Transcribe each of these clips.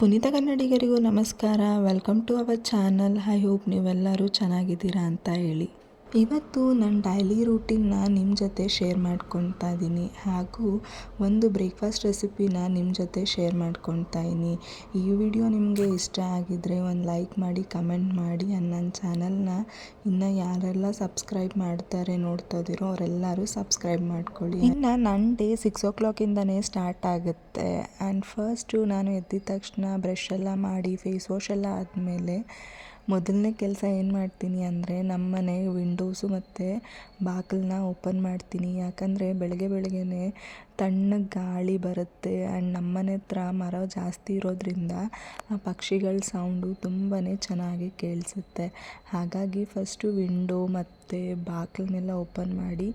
ಪುನೀತ ಕನ್ನಡಿಗರಿಗೂ ನಮಸ್ಕಾರ. Welcome to our channel I hope ನೀವೆಲ್ಲರೂ ಚೆನ್ನಾಗಿದ್ದೀರಾ ಅಂತ ಹೇಳಿ. ಇವತ್ತು ನನ್ನ ಡೈಲಿ ರೂಟೀನ್ನ ನಿಮ್ಮ ಜೊತೆ ಶೇರ್ ಮಾಡ್ಕೊತಾ ಇದ್ದೀನಿ ಹಾಗೂ ಒಂದು ಬ್ರೇಕ್ಫಾಸ್ಟ್ ರೆಸಿಪಿನ ನಿಮ್ಮ ಜೊತೆ ಶೇರ್ ಮಾಡ್ಕೊತಾ ಇದ್ದೀನಿ ಈ ವಿಡಿಯೋ ನಿಮಗೆ ಇಷ್ಟ ಆಗಿದ್ದರೆ ಒಂದು ಲೈಕ್ ಮಾಡಿ ಕಮೆಂಟ್ ಮಾಡಿ ನನ್ನ ಚಾನಲ್ನ ಇನ್ನು ಯಾರೆಲ್ಲ ಸಬ್ಸ್ಕ್ರೈಬ್ ಮಾಡ್ತಾರೆ ನೋಡ್ತಾ ಇದ್ದೀರೋ ಅವರೆಲ್ಲರೂ ಸಬ್ಸ್ಕ್ರೈಬ್ ಮಾಡ್ಕೊಳ್ಳಿ. ಇನ್ನು ನನ್ನ ಡೇ ಸಿಕ್ಸ್ ಓ ಕ್ಲಾಕಿಂದನೇ ಸ್ಟಾರ್ಟ್ ಆಗುತ್ತೆ. ಆ್ಯಂಡ್ ಫಸ್ಟು ನಾನು ಎದ್ದಿದ ತಕ್ಷಣ ಬ್ರಷ್ ಎಲ್ಲ ಮಾಡಿ ಫೇಸ್ ವಾಶ್ ಎಲ್ಲ ಆದಮೇಲೆ ಮೊದಲನೇ ಕೆಲಸ ಏನು ಮಾಡ್ತೀನಿ ಅಂದರೆ ನಮ್ಮ ಮನೆ ವಿಂಡೋಸು ಮತ್ತು ಬಾಗಿಲನ್ನ ಓಪನ್ ಮಾಡ್ತೀನಿ. ಯಾಕಂದರೆ ಬೆಳಗ್ಗೆ ಬೆಳಗ್ಗೆನೇ ತಣ್ಣಗೆ ಗಾಳಿ ಬರುತ್ತೆ ಆ್ಯಂಡ್ ನಮ್ಮ ಮನೆ ಹತ್ರ ಮರ ಜಾಸ್ತಿ ಇರೋದ್ರಿಂದ ಆ ಪಕ್ಷಿಗಳ ಸೌಂಡು ತುಂಬಾ ಚೆನ್ನಾಗಿ ಕೇಳಿಸುತ್ತೆ. ಹಾಗಾಗಿ ಫಸ್ಟು ವಿಂಡೋ ಮತ್ತು ಬಾಗಿಲನ್ನೆಲ್ಲ ಓಪನ್ ಮಾಡಿ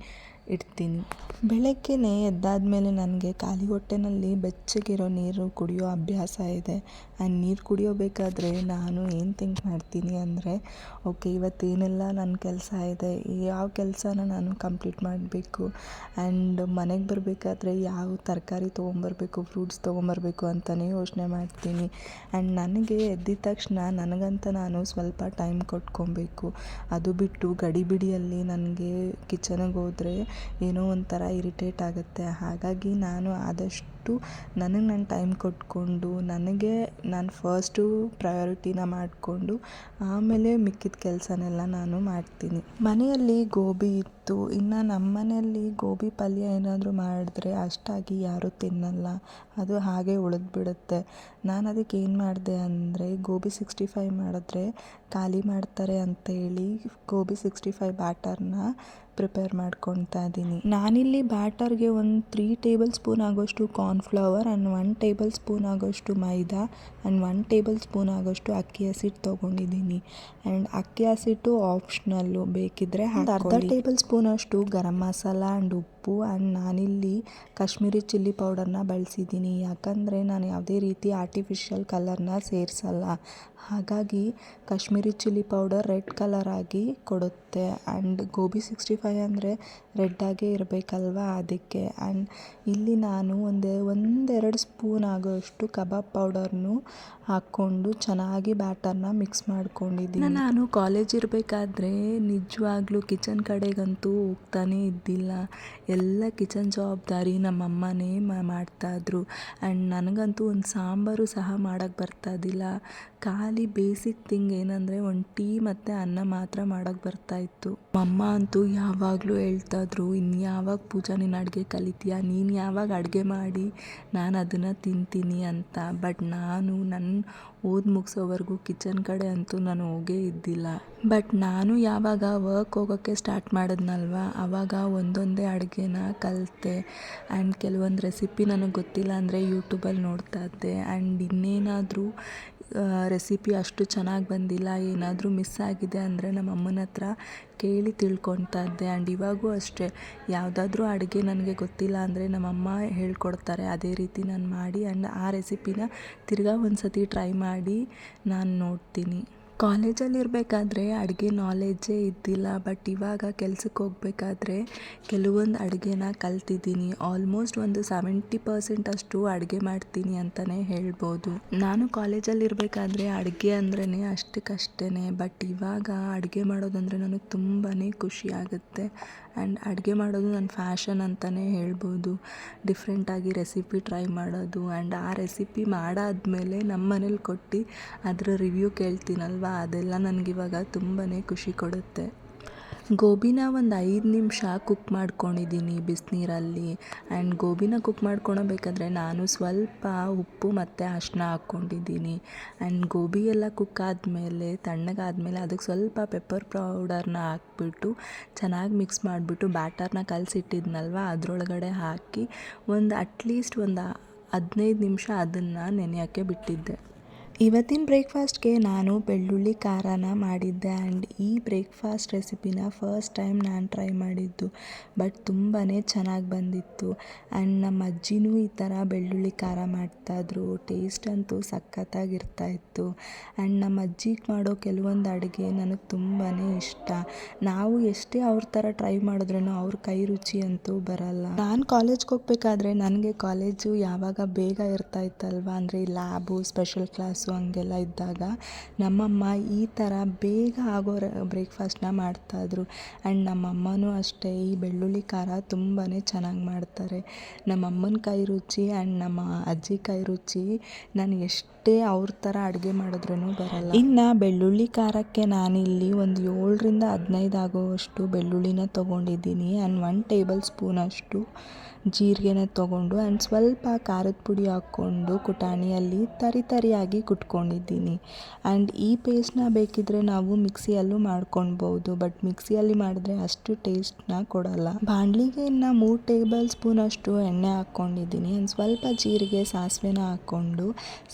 ಇಡ್ತೀನಿ. ಬೆಳಗ್ಗೆನೇ ಎದ್ದಾದಮೇಲೆ ನನಗೆ ಖಾಲಿ ಹೊಟ್ಟೆನಲ್ಲಿ ಬೆಚ್ಚಗಿರೋ ನೀರು ಕುಡಿಯೋ ಅಭ್ಯಾಸ ಇದೆ. ಆ ನೀರು ಕುಡಿಯೋಬೇಕಾದ್ರೆ ನಾನು ಏನು ಥಿಂಕ್ ಮಾಡ್ತೀನಿ ಅಂದರೆ ಓಕೆ ಇವತ್ತೇನೆಲ್ಲ ನನ್ನ ಕೆಲಸ ಇದೆ, ಯಾವ ಕೆಲಸನ ನಾನು ಕಂಪ್ಲೀಟ್ ಮಾಡಬೇಕು ಆ್ಯಂಡ್ ಮನೆಗೆ ಬರಬೇಕಾದ್ರೆ ಯಾವ ತರಕಾರಿ ತೊಗೊಂಬರ್ಬೇಕು ಫ್ರೂಟ್ಸ್ ತೊಗೊಂಬರ್ಬೇಕು ಅಂತಲೇ ಯೋಚನೆ ಮಾಡ್ತೀನಿ. ಆ್ಯಂಡ್ ನನಗೆ ಎದ್ದಿದ ತಕ್ಷಣ ನನಗಂತ ನಾನು ಸ್ವಲ್ಪ ಟೈಮ್ ಕೊಟ್ಕೊಬೇಕು. ಅದು ಬಿಟ್ಟು ಗಡಿಬಿಡಿಯಲ್ಲಿ ನನಗೆ ಕಿಚನಿಗೆ ಹೋದರೆ ಏನೋ ಒಂಥರ ಇರಿಟೇಟ್ ಆಗುತ್ತೆ. ಹಾಗಾಗಿ ನಾನು ಆದಷ್ಟು ನನಗೆ ನಾನು ಟೈಮ್ ಕೊಟ್ಕೊಂಡು, ನನಗೆ ನಾನು ಫಸ್ಟು ಪ್ರಯಾರಿಟಿನ ಮಾಡಿಕೊಂಡು, ಆಮೇಲೆ ಮಿಕ್ಕಿದ ಕೆಲಸನೆಲ್ಲ ನಾನು ಮಾಡ್ತೀನಿ. ಮನೆಯಲ್ಲಿ ಗೋಬಿ ಇತ್ತು. ಇನ್ನು ನಮ್ಮ ಮನೆಯಲ್ಲಿ ಗೋಬಿ ಪಲ್ಯ ಏನಾದರೂ ಮಾಡಿದ್ರೆ ಅಷ್ಟಾಗಿ ಯಾರೂ ತಿನ್ನಲ್ಲ. ಅದು ಹಾಗೆ ಉಳಿದ್ಬಿಡುತ್ತೆ. ನಾನು ಅದಕ್ಕೆ ಏನು ಮಾಡಿದೆ ಅಂದರೆ, ಗೋಬಿ ಸಿಕ್ಸ್ಟಿ ಫೈವ್ ಮಾಡಿದ್ರೆ ಖಾಲಿ ಮಾಡ್ತಾರೆ ಅಂತೇಳಿ ಗೋಬಿ ಸಿಕ್ಸ್ಟಿ ಫೈವ್ ಬ್ಯಾಟರ್ನ ಪ್ರಿಪೇರ್ ಮಾಡ್ಕೊತಾ ಇದ್ದೀನಿ. ನಾನಿಲ್ಲಿ ಬ್ಯಾಟರ್ಗೆ ಒಂದು ತ್ರೀ ಟೇಬಲ್ ಸ್ಪೂನ್ ಆಗೋಷ್ಟು corn flour and one tablespoon ಆಗೋಷ್ಟು maida and one tablespoon ಆಗೋಷ್ಟು ಅಕ್ಕಿ ಹಸಿಟ್ಟು ತೊಗೊಂಡಿದ್ದೀನಿ. ಆ್ಯಂಡ್ ಅಕ್ಕಿ ಹಸಿಟ್ಟು ಆಪ್ಷನಲ್ಲು ಬೇಕಿದ್ದರೆ ಅರ್ಧ ಟೇಬಲ್ ಸ್ಪೂನ್ ಅಷ್ಟು ಗರಂ ಮಸಾಲ ಆ್ಯಂಡ್ ಉಪ್ಪು ಆ್ಯಂಡ್ ನಾನಿಲ್ಲಿ ಕಾಶ್ಮೀರಿ ಚಿಲ್ಲಿ ಪೌಡರ್ನ ಬಳಸಿದ್ದೀನಿ. ಯಾಕಂದರೆ ನಾನು ಯಾವುದೇ ರೀತಿ ಆರ್ಟಿಫಿಷಿಯಲ್ ಕಲರ್ನ ಸೇರಿಸಲ್ಲ. ಹಾಗಾಗಿ Kashmiri chilli powder red colour ಆಗಿ ಕೊಡುತ್ತೆ. ಆ್ಯಂಡ್ ಗೋಬಿ ಸಿಕ್ಸ್ಟಿ ಫೈವ್ ಅಂದರೆ ರೆಡ್ಡಾಗೇ ಇರಬೇಕಲ್ವ ಅದಕ್ಕೆ. ಆ್ಯಂಡ್ ಇಲ್ಲಿ ನಾನು ಒಂದು, ಒಂದೆರಡು ಸ್ಪೂನ್ ಆಗೋಷ್ಟು ಕಬಾಬ್ ಪೌಡರ್ನು ಹಾಕ್ಕೊಂಡು ಚೆನ್ನಾಗಿ ಬ್ಯಾಟರ್ನ ಮಿಕ್ಸ್ ಮಾಡ್ಕೊಂಡಿದ್ದೀನಿ. ನಾನು ಕಾಲೇಜ್ ಇರಬೇಕಾದ್ರೆ ನಿಜವಾಗ್ಲೂ ಕಿಚನ್ ಕಡೆಗಂತೂ ಹೋಗ್ತಾನೇ ಇದ್ದಿಲ್ಲ. ಎಲ್ಲ ಕಿಚನ್ ಜವಾಬ್ದಾರಿ ನಮ್ಮಮ್ಮನೇ ಮಾಡ್ತಾಯಿದ್ರು ಆ್ಯಂಡ್ ನನಗಂತೂ ಒಂದು ಸಾಂಬಾರು ಸಹ ಮಾಡೋಕ್ಕೆ ಬರ್ತಾಯಿದ್ದಿಲ್ಲ ಖಾಲಿ ಬೇಸಿಕ್ ಥಿಂಗ್ ಏನಂದರೆ ಒಂದು ಟೀ ಮತ್ತು ಅನ್ನ ಮಾತ್ರ ಮಾಡೋಕ್ಕೆ ಬರ್ತಾಯಿತ್ತು ಅಮ್ಮ ಅಂತೂ ಯಾವಾಗಲೂ ಹೇಳ್ತಾದ್ರು ಇನ್ನು ಯಾವಾಗ ಪೂಜಾ ನೀನು ಅಡುಗೆ ಕಲಿತೀಯ? ನೀನು ಯಾವಾಗ ಅಡುಗೆ ಮಾಡಿ? ನಾನು ಅದನ್ನು ತಿಂತೀನಿ ಅಂತ. ಬಟ್ ನಾನು ನನ್ನ ಓದಿ ಮುಗಿಸೋವರೆಗೂ ಕಿಚನ್ ಕಡೆ ಅಂತೂ ನಾನು ಹೋಗೇ ಇದ್ದಿಲ್ಲ. ಬಟ್ ನಾನು ಯಾವಾಗ ವರ್ಕ್ ಹೋಗೋಕ್ಕೆ ಸ್ಟಾರ್ಟ್ ಮಾಡಿದ್ನಲ್ವ ಆವಾಗ ಒಂದೊಂದೇ ಅಡುಗೆನ ಕಲಿತೆ. ಆ್ಯಂಡ್ ಕೆಲವೊಂದು ರೆಸಿಪಿ ನನಗೆ ಗೊತ್ತಿಲ್ಲ ಅಂದರೆ ಯೂಟ್ಯೂಬಲ್ಲಿ ನೋಡ್ತಾ ಇದ್ದೆ. ಆ್ಯಂಡ್ ಇನ್ನೇನಾದರೂ ರೆಸಿಪಿ ಅಷ್ಟು ಚೆನ್ನಾಗಿ ಬಂದಿಲ್ಲ, ಏನಾದರೂ ಮಿಸ್ ಆಗಿದೆ ಅಂದರೆ ನಮ್ಮ ಅಮ್ಮನ ಹತ್ರ ಕೇಳಿ ತಿಳ್ಕೊತಾ ಇದ್ದೆ. ಆ್ಯಂಡ್ ಇವಾಗೂ ಅಷ್ಟೇ, ಯಾವುದಾದ್ರೂ ಅಡುಗೆ ನನಗೆ ಗೊತ್ತಿಲ್ಲ ಅಂದರೆ ನಮ್ಮಮ್ಮ ಹೇಳ್ಕೊಡ್ತಾರೆ. ಅದೇ ರೀತಿ ನಾನು ಮಾಡಿ ಆ್ಯಂಡ್ ಆ ರೆಸಿಪಿನ ತಿರ್ಗಾ ಒಂದು ಸತಿ ಟ್ರೈ ಮಾಡಿ ನಾನು ನೋಡ್ತೀನಿ. ಕಾಲೇಜಲ್ಲಿ ಇರಬೇಕಾದ್ರೆ ಅಡುಗೆ ನಾಲೆಜ್ಜೇ ಇದ್ದಿಲ್ಲ ಬಟ್ ಇವಾಗ ಕೆಲ್ಸಕ್ಕೆ ಹೋಗಬೇಕಾದ್ರೆ ಕೆಲವೊಂದು ಅಡುಗೆನ ಕಲ್ತಿದ್ದೀನಿ. ಆಲ್ಮೋಸ್ಟ್ ಒಂದು ಸೆವೆಂಟಿ ಪರ್ಸೆಂಟ್ ಅಷ್ಟು ಅಡುಗೆ ಮಾಡ್ತೀನಿ ಅಂತಲೇ ಹೇಳ್ಬೋದು. ನಾನು ಕಾಲೇಜಲ್ಲಿ ಇರಬೇಕಾದ್ರೆ ಅಡುಗೆ ಅಂದ್ರೇ ಅಷ್ಟಕ್ಕಷ್ಟೇ ಬಟ್ ಇವಾಗ ಅಡುಗೆ ಮಾಡೋದಂದರೆ ನನಗೆ ತುಂಬಾ ಖುಷಿ ಆಗುತ್ತೆ. ಆ್ಯಂಡ್ ಅಡುಗೆ ಮಾಡೋದು ನನ್ನ ಫ್ಯಾಷನ್ ಅಂತಲೇ ಹೇಳ್ಬೋದು. ಡಿಫ್ರೆಂಟಾಗಿ ರೆಸಿಪಿ ಟ್ರೈ ಮಾಡೋದು ಆ್ಯಂಡ್ ಆ ರೆಸಿಪಿ ಮಾಡಾದ್ಮೇಲೆ ನಮ್ಮ ಮನೇಲಿ ಕೊಟ್ಟು ಅದರ ರಿವ್ಯೂ ಕೇಳ್ತೀನಲ್ವ? ಅದೆಲ್ಲ ನನಗಿವಾಗ ತುಂಬಾ ಖುಷಿ ಕೊಡುತ್ತೆ. ಗೋಬಿನ ಒಂದು ಐದು ನಿಮಿಷ ಕುಕ್ ಮಾಡ್ಕೊಂಡಿದ್ದೀನಿ ಬಿಸಿನೀರಲ್ಲಿ. ಆ್ಯಂಡ್ ಗೋಬಿನ ಕುಕ್ ಮಾಡ್ಕೊಳಬೇಕಾದ್ರೆ ನಾನು ಸ್ವಲ್ಪ ಉಪ್ಪು ಮತ್ತು ಅರಿಶಿನ ಹಾಕ್ಕೊಂಡಿದ್ದೀನಿ ಆ್ಯಂಡ್ ಗೋಬಿ ಎಲ್ಲ ಕುಕ್ ಆದಮೇಲೆ ತಣ್ಣಗಾದಮೇಲೆ ಅದಕ್ಕೆ ಸ್ವಲ್ಪ ಪೆಪ್ಪರ್ ಪೌಡರ್ನ ಹಾಕ್ಬಿಟ್ಟು ಚೆನ್ನಾಗಿ ಮಿಕ್ಸ್ ಮಾಡಿಬಿಟ್ಟು ಬ್ಯಾಟರ್ನ ಕಲಸಿಟ್ಟಿದ್ನಲ್ವ, ಅದರೊಳಗಡೆ ಹಾಕಿ ಒಂದು ಅಟ್ಲೀಸ್ಟ್ ಒಂದು ಹದಿನೈದು ನಿಮಿಷ ಅದನ್ನು ನೆನೆಯೋಕ್ಕೆ ಬಿಟ್ಟಿದ್ದೆ. ಇವತ್ತಿನ ಬ್ರೇಕ್ಫಾಸ್ಟ್ಗೆ ನಾನು ಬೆಳ್ಳುಳ್ಳಿ ಖಾರನ ಮಾಡಿದ್ದೆ ಆ್ಯಂಡ್ ಈ ಬ್ರೇಕ್ಫಾಸ್ಟ್ ರೆಸಿಪಿನ ಫಸ್ಟ್ ಟೈಮ್ ನಾನು ಟ್ರೈ ಮಾಡಿದ್ದು. ಬಟ್ ತುಂಬಾ ಚೆನ್ನಾಗಿ ಬಂದಿತ್ತು. ಆ್ಯಂಡ್ ನಮ್ಮ ಅಜ್ಜಿನೂ ಈ ಥರ ಬೆಳ್ಳುಳ್ಳಿ ಖಾರ ಮಾಡ್ತಾಯಿದ್ರು ಟೇಸ್ಟ್ ಅಂತೂ ಸಖತ್ತಾಗಿರ್ತಾ ಇತ್ತು. ಆ್ಯಂಡ್ ನಮ್ಮ ಅಜ್ಜಿಗೆ ಮಾಡೋ ಕೆಲವೊಂದು ಅಡುಗೆ ನನಗೆ ತುಂಬಾ ಇಷ್ಟ. ನಾವು ಎಷ್ಟೇ ಅವ್ರ ಥರ ಟ್ರೈ ಮಾಡಿದ್ರೂ ಅವ್ರ ಕೈ ರುಚಿ ಅಂತೂ ಬರಲ್ಲ. ನಾನು ಕಾಲೇಜ್ಗೆ ಹೋಗ್ಬೇಕಾದ್ರೆ ನನಗೆ ಕಾಲೇಜು ಯಾವಾಗ ಬೇಗ ಇರ್ತಾ ಇತ್ತಲ್ವ? ಅಂದರೆ ಲ್ಯಾಬು, ಸ್ಪೆಷಲ್ ಕ್ಲಾಸು ಹಂಗೆಲ್ಲ ಇದ್ದಾಗ ನಮ್ಮಮ್ಮ ಈ ಥರ ಬೇಗ ಆಗೋ ಬ್ರೇಕ್ಫಾಸ್ಟ್ನ ಮಾಡ್ತಾಯಿದ್ರು ಆ್ಯಂಡ್ ನಮ್ಮಮ್ಮನೂ ಅಷ್ಟೇ, ಈ ಬೆಳ್ಳುಳ್ಳಿ ಖಾರ ತುಂಬಾ ಚೆನ್ನಾಗಿ ಮಾಡ್ತಾರೆ. ನಮ್ಮಮ್ಮನ ಕೈ ರುಚಿ ಆ್ಯಂಡ್ ನಮ್ಮ ಅಜ್ಜಿ ಕೈ ರುಚಿ, ನಾನು ಎಷ್ಟೇ ಅವ್ರ ಥರ ಅಡುಗೆ ಮಾಡಿದ್ರೂ ಬರಲ್ಲ. ಇನ್ನು ಬೆಳ್ಳುಳ್ಳಿ ಖಾರಕ್ಕೆ ನಾನಿಲ್ಲಿ ಒಂದು ಏಳರಿಂದ ಹದಿನೈದು ಆಗೋವಷ್ಟು ಬೆಳ್ಳುಳ್ಳಿನ ತೊಗೊಂಡಿದ್ದೀನಿ. ಆ್ಯಂಡ್ ಒನ್ ಟೇಬಲ್ ಸ್ಪೂನ್ ಅಷ್ಟು ಜೀರಿಗೆನ ತೊಗೊಂಡು ಆ್ಯಂಡ್ ಸ್ವಲ್ಪ ಖಾರದ ಪುಡಿ ಹಾಕ್ಕೊಂಡು ಕುಟಾಣಿಯಲ್ಲಿ ತರಿ ತರಿಯಾಗಿ ಕುಟ್ಕೊಂಡಿದ್ದೀನಿ. ಆ್ಯಂಡ್ ಈ ಪೇಸ್ಟ್ನ ಬೇಕಿದ್ರೆ ನಾವು ಮಿಕ್ಸಿಯಲ್ಲೂ ಮಾಡ್ಕೊಳ್ಬೋದು ಬಟ್ ಮಿಕ್ಸಿಯಲ್ಲಿ ಮಾಡಿದ್ರೆ ಅಷ್ಟು ಟೇಸ್ಟ್ನ ಕೊಡಲ್ಲ. ಬಾಣಲಿಗೆ ಇನ್ನು ಮೂರು ಟೇಬಲ್ ಸ್ಪೂನ್ ಅಷ್ಟು ಎಣ್ಣೆ ಹಾಕ್ಕೊಂಡಿದ್ದೀನಿ. ಆ್ಯಂಡ್ ಸ್ವಲ್ಪ ಜೀರಿಗೆ, ಸಾಸಿವೆನ ಹಾಕ್ಕೊಂಡು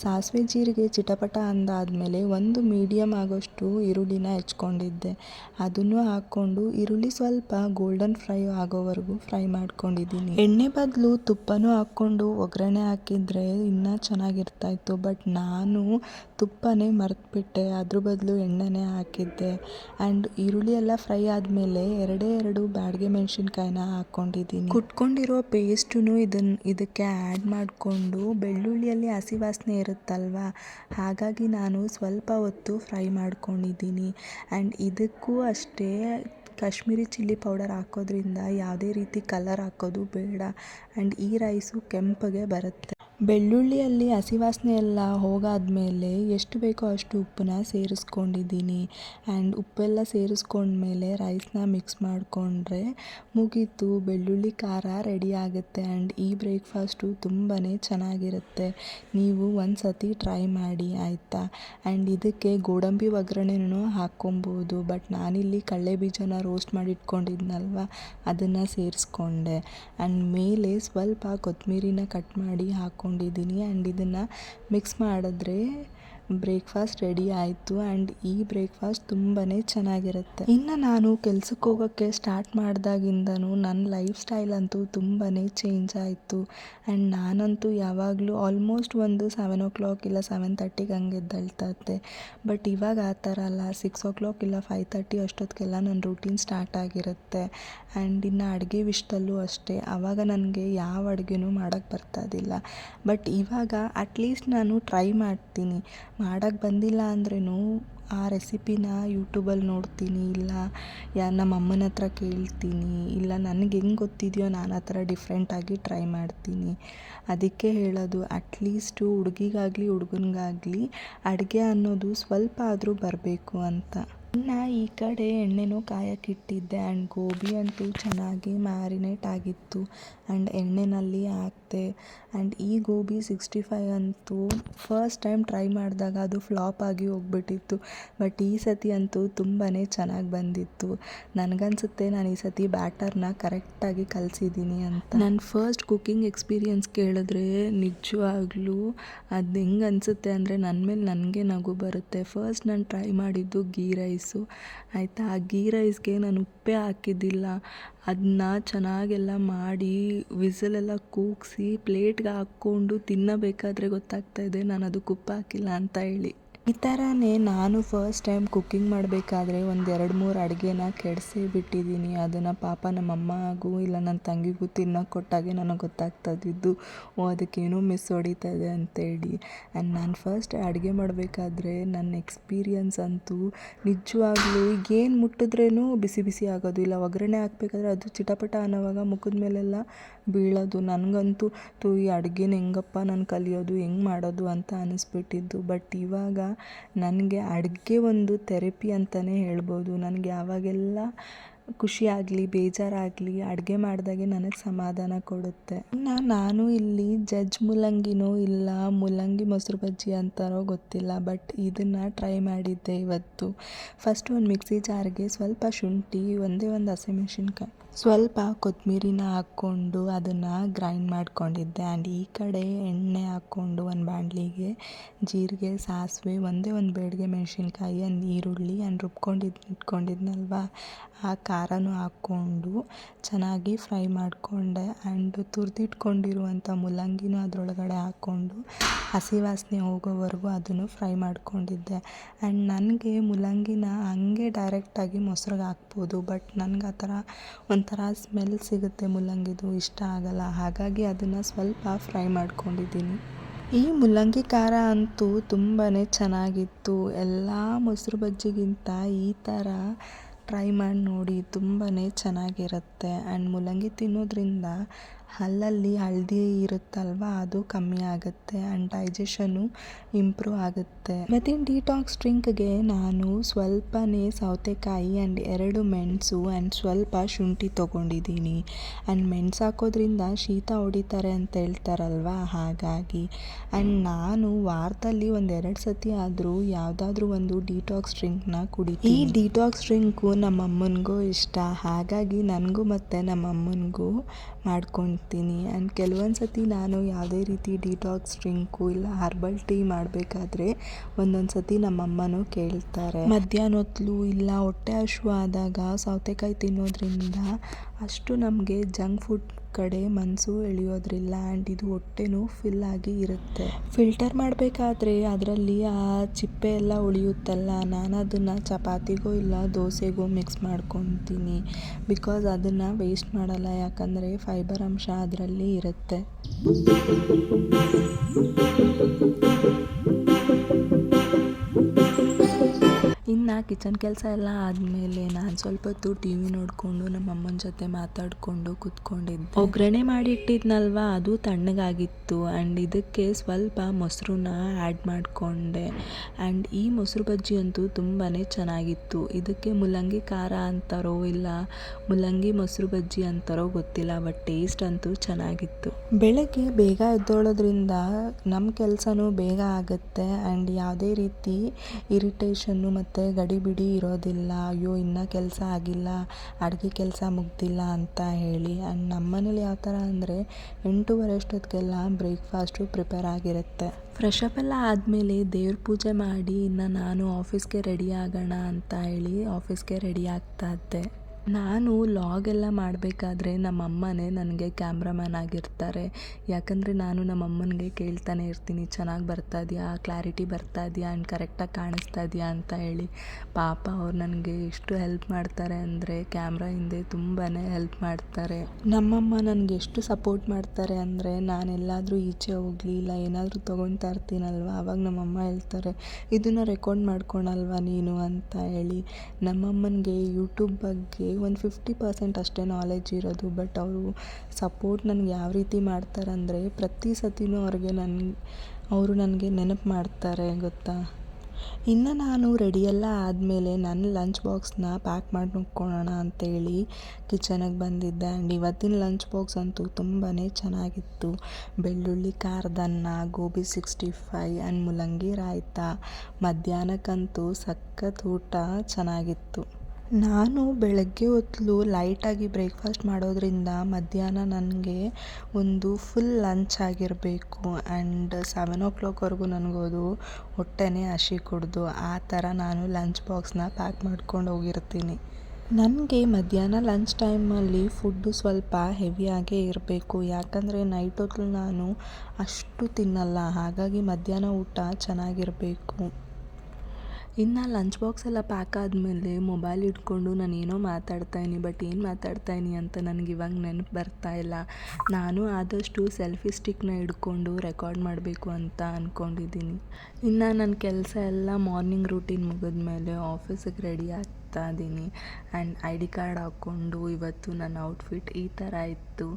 ಸಾಸಿವೆ ಜೀರಿಗೆ ಚಿಟಪಟ ಅಂದಾದಮೇಲೆ ಒಂದು ಮೀಡಿಯಮ್ ಆಗೋಷ್ಟು ಈರುಳ್ಳಿನ ಹೆಚ್ಕೊಂಡಿದ್ದೆ. ಅದನ್ನು ಹಾಕ್ಕೊಂಡು ಈರುಳ್ಳಿ ಸ್ವಲ್ಪ ಗೋಲ್ಡನ್ ಫ್ರೈ ಆಗೋವರೆಗೂ ಫ್ರೈ ಮಾಡ್ಕೊಂಡಿದ್ದೀನಿ. ಎಣ್ಣೆ ಬದಲು ತುಪ್ಪನೂ ಹಾಕ್ಕೊಂಡು ಒಗ್ಗರಣೆ ಹಾಕಿದರೆ ಇನ್ನೂ ಚೆನ್ನಾಗಿರ್ತಾಯಿತ್ತು. ಬಟ್ ನಾನು ತುಪ್ಪನೇ ಮರೆತುಬಿಟ್ಟೆ. ಅದ್ರ ಬದಲು ಎಣ್ಣೆನೇ ಹಾಕಿದ್ದೆ. ಆ್ಯಂಡ್ ಈರುಳ್ಳಿ ಎಲ್ಲ ಫ್ರೈ ಆದಮೇಲೆ ಎರಡೇ ಎರಡು ಬ್ಯಾಡ್ಗೆ ಮೆಣಸಿನ್ಕಾಯಿನ ಹಾಕ್ಕೊಂಡಿದ್ದೀನಿ. ಕುಟ್ಕೊಂಡಿರೋ ಪೇಸ್ಟನ್ನು ಇದನ್ನು ಇದಕ್ಕೆ ಆ್ಯಡ್ ಮಾಡಿಕೊಂಡು ಬೆಳ್ಳುಳ್ಳಿಯಲ್ಲಿ ಹಸಿ ವಾಸನೆ ಇರುತ್ತಲ್ವ ಹಾಗಾಗಿ ನಾನು ಸ್ವಲ್ಪ ಹೊತ್ತು ಫ್ರೈ ಮಾಡ್ಕೊಂಡಿದ್ದೀನಿ. ಆ್ಯಂಡ್ ಇದಕ್ಕೂ ಅಷ್ಟೇ ಕಾಶ್ಮೀರಿ ಚಿಲ್ಲಿ ಪೌಡರ್ ಹಾಕೋದ್ರಿಂದ ಯಾವುದೇ ರೀತಿ ಕಲರ್ ಹಾಕೋದು ಬೇಡ. ಆ್ಯಂಡ್ ಈ ರೈಸು ಕೆಂಪಗೆ ಬರುತ್ತೆ. ಬೆಳ್ಳುಳ್ಳಿಯಲ್ಲಿ ಹಸಿ ವಾಸನೆ ಎಲ್ಲ ಹೋಗಾದ್ಮೇಲೆ ಎಷ್ಟು ಬೇಕೋ ಅಷ್ಟು ಉಪ್ಪನ್ನ ಸೇರಿಸ್ಕೊಂಡಿದ್ದೀನಿ. ಆ್ಯಂಡ್ ಉಪ್ಪೆಲ್ಲ ಸೇರಿಸ್ಕೊಂಡ್ಮೇಲೆ ರೈಸ್ನ ಮಿಕ್ಸ್ ಮಾಡಿಕೊಂಡ್ರೆ ಮುಗೀತು. ಬೆಳ್ಳುಳ್ಳಿ ಖಾರ ರೆಡಿ ಆಗುತ್ತೆ. ಆ್ಯಂಡ್ ಈ ಬ್ರೇಕ್ಫಾಸ್ಟು ತುಂಬಾ ಚೆನ್ನಾಗಿರುತ್ತೆ. ನೀವು ಒಂದು ಸತಿ ಟ್ರೈ ಮಾಡಿ, ಆಯಿತಾ? ಆ್ಯಂಡ್ ಇದಕ್ಕೆ ಗೋಡಂಬಿ ಒಗ್ಗರಣೆನೂ ಹಾಕ್ಕೊಬೋದು. ಬಟ್ ನಾನಿಲ್ಲಿ ಕಡಲೆ ಬೀಜನ ರೋಸ್ಟ್ ಮಾಡಿ ಇಟ್ಕೊಂಡಿದ್ನಲ್ವ ಅದನ್ನು ಸೇರಿಸ್ಕೊಂಡೆ. ಆ್ಯಂಡ್ ಮೇಲೆ ಸ್ವಲ್ಪ ಕೊತ್ತಂಬರಿನ ಕಟ್ ಮಾಡಿ ಹಾಕ್ಕೊಂಡಿದ್ದೀನಿ ಆ್ಯಂಡ್ ಇದನ್ನು ಮಿಕ್ಸ್ ಮಾಡಿದ್ರೆ ಬ್ರೇಕ್ಫಾಸ್ಟ್ ರೆಡಿ ಆಯಿತು ಆ್ಯಂಡ್ ಈ ಬ್ರೇಕ್ಫಾಸ್ಟ್ ತುಂಬಾ ಚೆನ್ನಾಗಿರುತ್ತೆ. ಇನ್ನು ನಾನು ಕೆಲ್ಸಕ್ಕೆ ಹೋಗೋಕ್ಕೆ ಸ್ಟಾರ್ಟ್ ಮಾಡಿದಾಗಿಂದನೂ ನನ್ನ ಲೈಫ್ ಸ್ಟೈಲ್ ಅಂತೂ ತುಂಬಾ ಚೇಂಜ್ ಆಯಿತು. ಆ್ಯಂಡ್ ನಾನಂತೂ ಯಾವಾಗಲೂ ಆಲ್ಮೋಸ್ಟ್ ಒಂದು ಸೆವೆನ್ ಓ ಕ್ಲಾಕ್ ಇಲ್ಲ ಸೆವೆನ್ ತರ್ಟಿಗೆ ಹಂಗೆ ಎದ್ದೇಳ್ತಾ ಇದ್ದೆ ಬಟ್ ಇವಾಗ ಆ ಥರ ಅಲ್ಲ, ಸಿಕ್ಸ್ ಓ ಕ್ಲಾಕ್ ಇಲ್ಲ ಫೈವ್ ತರ್ಟಿ ಅಷ್ಟೊತ್ತಿಗೆಲ್ಲ ನನ್ನ ರೂಟೀನ್ ಸ್ಟಾರ್ಟ್ ಆಗಿರುತ್ತೆ. ಆ್ಯಂಡ್ ಇನ್ನು ಅಡುಗೆ ವಿಷಯದಲ್ಲೂ ಅಷ್ಟೇ ಆವಾಗ ನನಗೆ ಯಾವ ಅಡುಗೆನೂ ಮಾಡೋಕ್ಕೆ ಬರ್ತಾಯಿದ್ದಿಲ್ಲ ಬಟ್ ಇವಾಗ ಅಟ್ಲೀಸ್ಟ್ ನಾನು ಟ್ರೈ ಮಾಡ್ತೀನಿ. ಮಾಡೋಕ್ಕೆ ಬಂದಿಲ್ಲ ಅಂದ್ರೂ ಆ ರೆಸಿಪಿನ ಯೂಟ್ಯೂಬಲ್ಲಿ ನೋಡ್ತೀನಿ, ಇಲ್ಲ ಯಾ ನಮ್ಮ ಅಮ್ಮನ ಹತ್ರ ಕೇಳ್ತೀನಿ, ಇಲ್ಲ ನನಗೆ ಹೆಂಗೆ ಗೊತ್ತಿದೆಯೋ ನಾನು ಆ ಥರ ಡಿಫ್ರೆಂಟಾಗಿ ಟ್ರೈ ಮಾಡ್ತೀನಿ. ಅದಕ್ಕೆ ಹೇಳೋದು ಅಟ್ಲೀಸ್ಟು ಹುಡುಗಿಗಾಗಲಿ, ಹುಡುಗನಿಗಾಗಲಿ, ಅಡುಗೆ ಅನ್ನೋದು ಸ್ವಲ್ಪ ಆದರೂ ಬರಬೇಕು ಅಂತ. ಇನ್ನು ಈ ಕಡೆ ಎಣ್ಣೆನೂ ಕಾಯಕ್ಕಿಟ್ಟಿದ್ದೆ ಆ್ಯಂಡ್ ಗೋಬಿ ಅಂತೂ ಚೆನ್ನಾಗಿ ಮ್ಯಾರಿನೇಟ್ ಆಗಿತ್ತು ಆ್ಯಂಡ್ ಎಣ್ಣೆಯಲ್ಲಿ ಹಾಕ್ದೆ ಆ್ಯಂಡ್ ಈ ಗೋಬಿ ಸಿಕ್ಸ್ಟಿ ಫೈ ಅಂತೂ ಫಸ್ಟ್ ಟೈಮ್ ಟ್ರೈ ಮಾಡಿದಾಗ ಅದು ಫ್ಲಾಪ್ ಆಗಿ ಹೋಗ್ಬಿಟ್ಟಿತ್ತು ಬಟ್ ಈ ಸತಿ ಅಂತೂ ತುಂಬಾ ಚೆನ್ನಾಗಿ ಬಂದಿತ್ತು. ನನಗನ್ಸುತ್ತೆ ನಾನು ಈ ಸತಿ ಬ್ಯಾಟರ್ನ ಕರೆಕ್ಟಾಗಿ ಕಲಿಸಿದ್ದೀನಿ ಅಂತ. ನನ್ನ ಫಸ್ಟ್ ಕುಕ್ಕಿಂಗ್ ಎಕ್ಸ್ಪೀರಿಯನ್ಸ್ ಕೇಳಿದ್ರೆ ನಿಜವಾಗ್ಲೂ ಅದು ಹೆಂಗೆ ಅನಿಸುತ್ತೆ ಅಂದರೆ ನನ್ನ ಮೇಲೆ ನನಗೆ ನಗು ಬರುತ್ತೆ. ಫಸ್ಟ್ ನಾನು ಟ್ರೈ ಮಾಡಿದ್ದು ಗೀ ರೈಸು ಆಯಿತಾ? ಆ ಗೀ ರೈಸ್ಗೆ ನಾನು ಉಪ್ಪೇ ಹಾಕಿದ್ದಿಲ್ಲ. ಅದನ್ನ ಚೆನ್ನಾಗೆಲ್ಲ ಮಾಡಿ ವಿಸಲೆಲ್ಲ ಕೂಗಿಸಿ ಪ್ಲೇಟ್ಗೆ ಹಾಕ್ಕೊಂಡು ತಿನ್ನಬೇಕಾದ್ರೆ ಗೊತ್ತಾಗ್ತಾ ಇದೆ ನಾನು ಅದಕ್ಕೆ ಉಪ್ಪು ಹಾಕಿಲ್ಲ ಅಂತ ಹೇಳಿ. ಈ ಥರನೇ ನಾನು ಫಸ್ಟ್ ಟೈಮ್ ಕುಕ್ಕಿಂಗ್ ಮಾಡಬೇಕಾದ್ರೆ ಒಂದು ಎರಡು ಮೂರು ಅಡುಗೆನ ಕೆಡಿಸೇ ಬಿಟ್ಟಿದ್ದೀನಿ. ಅದನ್ನು ಪಾಪ ನಮ್ಮ ಅಮ್ಮಗೂ ಇಲ್ಲ ನನ್ನ ತಂಗಿಗೂ ತಿನ್ನೋಕೆ ಕೊಟ್ಟಾಗೆ ನನಗೆ ಗೊತ್ತಾಗ್ತದಿದ್ದು ಓ, ಅದಕ್ಕೇನೋ ಮಿಸ್ ಹೊಡಿತದೆ ಅಂತೇಳಿ. ಆ್ಯಂಡ್ ನಾನು ಫಸ್ಟ್ ಅಡುಗೆ ಮಾಡಬೇಕಾದ್ರೆ ನನ್ನ ಎಕ್ಸ್ಪೀರಿಯನ್ಸ್ ಅಂತೂ ನಿಜವಾಗ್ಲೂ ಏನು ಮುಟ್ಟಿದ್ರೂ ಬಿಸಿ ಬಿಸಿ ಆಗೋದು ಇಲ್ಲ. ಒಗ್ಗರಣೆ ಹಾಕ್ಬೇಕಾದ್ರೆ ಅದು ಚಿಟಪಟ ಅನ್ನೋವಾಗ ಮುಖದ ಮೇಲೆಲ್ಲ ಬೀಳೋದು. ನನಗಂತೂ, ತು, ಈ ಅಡುಗೆನ ಹೆಂಗಪ್ಪ ನಾನು ಕಲಿಯೋದು, ಹೆಂಗೆ ಮಾಡೋದು? ಅಂತ ಅನ್ನಿಸ್ಬಿಟ್ಟಿದ್ದು ಬಟ್ ಇವಾಗ ನನಗೆ ಅಡುಗೆ ಒಂದು ಥೆರಪಿ ಅಂತಲೇ ಹೇಳ್ಬೋದು. ನನಗೆ ಯಾವಾಗೆಲ್ಲ ಖುಷಿಯಾಗಲಿ, ಬೇಜಾರಾಗಲಿ ಅಡುಗೆ ಮಾಡಿದಾಗೆ ನನಗೆ ಸಮಾಧಾನ ಕೊಡುತ್ತೆ. ನಾನು ಇಲ್ಲಿ ಜಜ್ ಮುಲ್ಲಂಗಿನೋ ಇಲ್ಲ ಮುಲಂಗಿ ಮೊಸರು ಬಜ್ಜಿ ಅಂತಾರೋ ಗೊತ್ತಿಲ್ಲ ಬಟ್ ಇದನ್ನು ಟ್ರೈ ಮಾಡಿದ್ದೆ ಇವತ್ತು. ಫಸ್ಟ್ ಒಂದು ಮಿಕ್ಸಿ ಜಾರ್ಗೆ ಸ್ವಲ್ಪ ಶುಂಠಿ, ಒಂದೇ ಒಂದು ಹಸಿಮೆಣ್ಸಿನ್ಕಾಯಿ ಸ್ವಲ್ಪ ಕೊತ್ತಂಬ್ರಿನ ಹಾಕ್ಕೊಂಡು ಅದನ್ನು ಗ್ರೈಂಡ್ ಮಾಡಿಕೊಂಡಿದ್ದೆ. ಆ್ಯಂಡ್ ಈ ಕಡೆ ಎಣ್ಣೆ ಹಾಕ್ಕೊಂಡು ಒಂದು ಬಾಣಲಿಗೆ ಜೀರಿಗೆ, ಸಾಸಿವೆ, ಒಂದೇ ಒಂದು ಬೇಡಿಗೆ ಮೆಣಸಿನ್ಕಾಯಿ ಆ್ಯಂಡ್ ಈರುಳ್ಳಿ ಆ್ಯಂಡ್ ರುಬ್ಕೊಂಡಿದ್ದು ಇಟ್ಕೊಂಡಿದ್ನಲ್ವ? ಆ ಖಾರನೂ ಹಾಕ್ಕೊಂಡು ಚೆನ್ನಾಗಿ ಫ್ರೈ ಮಾಡಿಕೊಂಡೆ. ಆ್ಯಂಡ್ ತುರಿದಿಟ್ಕೊಂಡಿರುವಂಥ ಮೂಲಂಗಿನೂ ಅದರೊಳಗಡೆ ಹಾಕ್ಕೊಂಡು ಹಸಿ ವಾಸನೆ ಹೋಗೋವರೆಗೂ ಅದನ್ನು ಫ್ರೈ ಮಾಡಿಕೊಂಡಿದ್ದೆ. ಆ್ಯಂಡ್ ನನಗೆ ಮೂಲಂಗಿನ ಹಂಗೆ ಡೈರೆಕ್ಟಾಗಿ ಮೊಸ್ರಿಗೆ ಹಾಕ್ಬೋದು ಬಟ್ ನನಗೆ ಆ ಥರ ಒಂಥರ ಸ್ಮೆಲ್ ಸಿಗುತ್ತೆ ಮುಲ್ಲಂಗಿದು, ಇಷ್ಟ ಆಗಲ್ಲ. ಹಾಗಾಗಿ ಅದನ್ನು ಸ್ವಲ್ಪ ಫ್ರೈ ಮಾಡ್ಕೊಂಡಿದ್ದೀನಿ. ಈ ಮುಲ್ಲಂಗಿ ಖಾರ ಅಂತೂ ತುಂಬಾ ಚೆನ್ನಾಗಿತ್ತು. ಎಲ್ಲ ಮೊಸರು ಬಜ್ಜಿಗಿಂತ ಈ ಥರ ಟ್ರೈ ಮಾಡಿ ನೋಡಿ ತುಂಬಾ ಚೆನ್ನಾಗಿರುತ್ತೆ. ಆ್ಯಂಡ್ ಮುಲ್ಲಂಗಿ ತಿನ್ನೋದ್ರಿಂದ ಹಲ್ಲಲ್ಲಿ ಹಳದಿ ಇರುತ್ತಲ್ವ, ಅದು ಕಮ್ಮಿ ಆಗುತ್ತೆ ಆ್ಯಂಡ್ ಡೈಜೆಷನು ಇಂಪ್ರೂವ್ ಆಗುತ್ತೆ. ಮತ್ತು ಡಿಟಾಕ್ಸ್ ಡ್ರಿಂಕ್ಗೆ ನಾನು ಸ್ವಲ್ಪನೇ ಸೌತೆಕಾಯಿ ಆ್ಯಂಡ್ ಎರಡು ಮೆಣಸು ಆ್ಯಂಡ್ ಸ್ವಲ್ಪ ಶುಂಠಿ ತೊಗೊಂಡಿದ್ದೀನಿ. ಆ್ಯಂಡ್ ಮೆಣಸು ಹಾಕೋದ್ರಿಂದ ಶೀತ ಹೊಡಿತಾರೆ ಅಂತ ಹೇಳ್ತಾರಲ್ವ, ಹಾಗಾಗಿ. ಆ್ಯಂಡ್ ನಾನು ವಾರದಲ್ಲಿ ಒಂದೆರಡು ಸತಿ ಆದರೂ ಯಾವುದಾದ್ರೂ ಒಂದು ಡಿಟಾಕ್ಸ್ ಡ್ರಿಂಕ್ನ ಕುಡಿ ಈ ಡಿಟಾಕ್ಸ್ ಡ್ರಿಂಕು ನಮ್ಮ ಅಮ್ಮನಿಗೂ ಇಷ್ಟ, ಹಾಗಾಗಿ ನನಗೂ ಮತ್ತು ನಮ್ಮ ಅಮ್ಮನಿಗೂ ಮಾಡ್ಕೊಳ್ತೀನಿ ಆ್ಯಂಡ್ ಕೆಲವೊಂದು ಸತಿ ನಾನು ಯಾವುದೇ ರೀತಿ ಡಿಟಾಕ್ಸ್ ಡ್ರಿಂಕು ಇಲ್ಲ ಹರ್ಬಲ್ ಟೀ ಮಾಡಬೇಕಾದ್ರೆ ಒಂದೊಂದು ಸತಿ ನಮ್ಮ ಅಮ್ಮನೂ ಕೇಳ್ತಾರೆ. ಮಧ್ಯಾಹ್ನ ಹೊತ್ತು ಇಲ್ಲ, ಹೊಟ್ಟೆ ಹಶು ಆದಾಗ ಸೌತೆಕಾಯಿ ತಿನ್ನೋದ್ರಿಂದ ಅಷ್ಟು ನಮಗೆ ಜಂಕ್ ಫುಡ್ ಕಡೆ ಮನಸ್ಸು ಎಳೆಯೋದ್ರಿಲ್ಲ ಆ್ಯಂಡ್ ಇದು ಹೊಟ್ಟೆನೂ ಫಿಲ್ ಆಗಿ ಇರುತ್ತೆ. ಫಿಲ್ಟರ್ ಮಾಡಬೇಕಾದ್ರೆ ಅದರಲ್ಲಿ ಆ ಚಿಪ್ಪೆ ಎಲ್ಲ ಉಳಿಯುತ್ತಲ್ಲ, ನಾನು ಅದನ್ನು ಚಪಾತಿಗೋ ಇಲ್ಲ ದೋಸೆಗೋ ಮಿಕ್ಸ್ ಮಾಡ್ಕೊತೀನಿ. ಬಿಕಾಸ್ ಅದನ್ನು ವೇಸ್ಟ್ ಮಾಡಲ್ಲ, ಯಾಕಂದರೆ ಫೈಬರ್ ಅಂಶ ಅದರಲ್ಲಿ ಇರುತ್ತೆ. ಇನ್ನು ಕಿಚನ್ ಕೆಲಸ ಎಲ್ಲ ಆದಮೇಲೆ ನಾನು ಸ್ವಲ್ಪ ಹೊತ್ತು ಟಿ ವಿ ನೋಡಿಕೊಂಡು ನಮ್ಮ ಅಮ್ಮನ ಜೊತೆ ಮಾತಾಡಿಕೊಂಡು ಕೂತ್ಕೊಂಡಿದ್ದೆ. ಒಗ್ಗರಣೆ ಮಾಡಿ ಇಟ್ಟಿದ್ನಲ್ವ ಅದು ತಣ್ಣಗಾಗಿತ್ತು. ಆ್ಯಂಡ್ ಇದಕ್ಕೆ ಸ್ವಲ್ಪ ಮೊಸರನ್ನ ಆ್ಯಡ್ ಮಾಡಿಕೊಂಡೆ. ಆ್ಯಂಡ್ ಈ ಮೊಸರು ಬಜ್ಜಿ ಅಂತೂ ತುಂಬಾ ಚೆನ್ನಾಗಿತ್ತು. ಇದಕ್ಕೆ ಮೂಲಂಗಿ ಖಾರ ಅಂತಾರೋ ಇಲ್ಲ ಮೂಲಂಗಿ ಮೊಸರು ಬಜ್ಜಿ ಅಂತಾರೋ ಗೊತ್ತಿಲ್ಲ ಬಟ್ ಟೇಸ್ಟ್ ಅಂತೂ ಚೆನ್ನಾಗಿತ್ತು. ಬೆಳಗ್ಗೆ ಬೇಗ ಎದ್ದೋಳೋದ್ರಿಂದ ನಮ್ಮ ಕೆಲಸನೂ ಬೇಗ ಆಗುತ್ತೆ. ಆ್ಯಂಡ್ ಯಾವುದೇ ರೀತಿ ಇರಿಟೇಷನ್ನು ಮತ್ತು ಗಡಿಬಿಡಿ ಇರೋದಿಲ್ಲ, ಅಯ್ಯೋ, ಇನ್ನೂ ಕೆಲಸ ಆಗಿಲ್ಲ, ಅಡುಗೆ ಕೆಲಸ ಮುಗ್ದಿಲ್ಲ ಅಂತ ಹೇಳಿ. ಆ್ಯಂಡ್ ನಮ್ಮ ಮನೇಲಿ ಯಾವ ಥರ ಅಂದರೆ ಎಂಟೂವರೆ ಅಷ್ಟೊತ್ತಿಗೆಲ್ಲ ಬ್ರೇಕ್ಫಾಸ್ಟು ಪ್ರಿಪೇರ್ ಆಗಿರುತ್ತೆ. ಫ್ರೆಶ್ ಅಪ್ ಎಲ್ಲ ಆದಮೇಲೆ ದೇವ್ರ ಪೂಜೆ ಮಾಡಿ ಇನ್ನು ನಾನು ಆಫೀಸ್ಗೆ ರೆಡಿ ಆಗೋಣ ಅಂತ ಹೇಳಿ ಆಫೀಸ್ಗೆ ರೆಡಿ ಆಗ್ತಾ ಇದ್ದೆ. ನಾನು ಲಾಗೆಲ್ಲ ಮಾಡಬೇಕಾದ್ರೆ ನಮ್ಮಮ್ಮನೇ ನನಗೆ ಕ್ಯಾಮ್ರಾಮ್ಯಾನ್ ಆಗಿರ್ತಾರೆ. ಯಾಕಂದರೆ ನಾನು ನಮ್ಮಮ್ಮನಿಗೆ ಕೇಳ್ತಾನೆ ಇರ್ತೀನಿ, ಚೆನ್ನಾಗಿ ಬರ್ತಾ ಇದೆಯಾ? ಕ್ಲಾರಿಟಿ ಬರ್ತಾ ಇದೆಯಾ? ಆ್ಯಂಡ್ ಕರೆಕ್ಟಾಗಿ ಕಾಣಿಸ್ತಾ ಇದೆಯಾ? ಅಂತ ಹೇಳಿ. ಪಾಪ ಅವ್ರು ನನಗೆ ಎಷ್ಟು ಹೆಲ್ಪ್ ಮಾಡ್ತಾರೆ ಅಂದರೆ ಕ್ಯಾಮ್ರಾ ಹಿಂದೆ ತುಂಬಾ ಹೆಲ್ಪ್ ಮಾಡ್ತಾರೆ. ನಮ್ಮಮ್ಮ ನನಗೆ ಎಷ್ಟು ಸಪೋರ್ಟ್ ಮಾಡ್ತಾರೆ ಅಂದರೆ ನಾನೆಲ್ಲಾದರೂ ಈಚೆ ಹೋಗಲಿ, ಇಲ್ಲ ಏನಾದರೂ ತೊಗೊಳ್ತಾ ಇರ್ತೀನಲ್ವ? ಆವಾಗ ನಮ್ಮಮ್ಮ ಹೇಳ್ತಾರೆ, ಇದನ್ನು ರೆಕಾರ್ಡ್ ಮಾಡ್ಕೊಳಲ್ವ ನೀನು? ಅಂತ ಹೇಳಿ. ನಮ್ಮಮ್ಮನಿಗೆ ಯೂಟ್ಯೂಬ್ ಬಗ್ಗೆ ಒಂದು ಫಿಫ್ಟಿ ಪರ್ಸೆಂಟ್ ಅಷ್ಟೇ ನಾಲೆಜ್ ಇರೋದು ಬಟ್ ಅವರು ಸಪೋರ್ಟ್ ನನಗೆ ಯಾವ ರೀತಿ ಮಾಡ್ತಾರಂದರೆ ಪ್ರತಿ ಸತಿನೂ ಅವ್ರಿಗೆ ನನ್ನ ಅವರು ನನಗೆ ನೆನಪು ಮಾಡ್ತಾರೆ ಗೊತ್ತಾ? ಇನ್ನು ನಾನು ರೆಡಿಯೆಲ್ಲ ಆದಮೇಲೆ ನನ್ನ ಲಂಚ್ ಬಾಕ್ಸ್ನ ಪ್ಯಾಕ್ ಮಾಡಿ ನೋಡ್ಕೊಳ್ಳೋಣ ಅಂತೇಳಿ ಕಿಚನಿಗೆ ಬಂದಿದ್ದೆ. ಆ್ಯಂಡ್ ಇವತ್ತಿನ ಲಂಚ್ ಬಾಕ್ಸ್ ಅಂತೂ ತುಂಬಾ ಚೆನ್ನಾಗಿತ್ತು. ಬೆಳ್ಳುಳ್ಳಿ, ಖಾರದನ್ನ, ಗೋಬಿ ಸಿಕ್ಸ್ಟಿ ಫೈ ಆ್ಯಂಡ್ ಮುಲಂಗಿ ರಾಯ್ತ ಮಧ್ಯಾಹ್ನಕ್ಕಂತೂ ಸಖತ್ ಊಟ ಚೆನ್ನಾಗಿತ್ತು. ನಾನು ಬೆಳಗ್ಗೆ ಹೊತ್ತು ಲೈಟಾಗಿ ಬ್ರೇಕ್ಫಾಸ್ಟ್ ಮಾಡೋದ್ರಿಂದ ಮಧ್ಯಾಹ್ನ ನನಗೆ ಒಂದು ಫುಲ್ ಲಂಚ್ ಆಗಿರಬೇಕು. ಆ್ಯಂಡ್ ಸೆವೆನ್ ಓ ಕ್ಲಾಕ್ವರೆಗೂ ನನಗದು ಹೊಟ್ಟೆನೇ ಹಸಿ ಕುಡ್ದು ಆ ಥರ ನಾನು ಲಂಚ್ ಬಾಕ್ಸ್ನ ಪ್ಯಾಕ್ ಮಾಡ್ಕೊಂಡು ಹೋಗಿರ್ತೀನಿ. ನನಗೆ ಮಧ್ಯಾಹ್ನ ಲಂಚ್ ಟೈಮಲ್ಲಿ ಫುಡ್ಡು ಸ್ವಲ್ಪ ಹೆವಿಯಾಗೇ ಇರಬೇಕು. ಯಾಕಂದರೆ ನೈಟ್ ಹೊತ್ತು ನಾನು ಅಷ್ಟು ತಿನ್ನಲ್ಲ. ಹಾಗಾಗಿ ಮಧ್ಯಾಹ್ನ ಊಟ ಚೆನ್ನಾಗಿರಬೇಕು. ಇನ್ನು ಲಂಚ್ ಬಾಕ್ಸ್ ಎಲ್ಲ ಪ್ಯಾಕ್ ಆದಮೇಲೆ ಮೊಬೈಲ್ ಇಟ್ಕೊಂಡು ನಾನು ಏನೋ ಮಾತಾಡ್ತಾಯಿನಿ ಬಟ್ ಏನು ಮಾತಾಡ್ತಾಯಿನಿ ಅಂತ ನನಗೆ ಇವಾಗ ನೆನಪು ಬರ್ತಾ ಇಲ್ಲ. ನಾನು ಆದಷ್ಟು ಸೆಲ್ಫಿ ಸ್ಟಿಕ್ನ ಹಿಡ್ಕೊಂಡು ರೆಕಾರ್ಡ್ ಮಾಡಬೇಕು ಅಂತ ಅಂದ್ಕೊಂಡಿದ್ದೀನಿ ಇನ್ನು ನನ್ನ ಕೆಲಸ ಎಲ್ಲ ಮಾರ್ನಿಂಗ್ ರೂಟೀನ್ ಮುಗಿದ್ಮೇಲೆ ಆಫೀಸಿಗೆ ರೆಡಿ ಆಗ್ತಾ ಇದ್ದೀನಿ. ಆ್ಯಂಡ್ ಐ ಡಿ ಕಾರ್ಡ್ ಹಾಕ್ಕೊಂಡು ಇವತ್ತು ನನ್ನ ಔಟ್ಫಿಟ್ ಈ ಥರ ಇತ್ತು.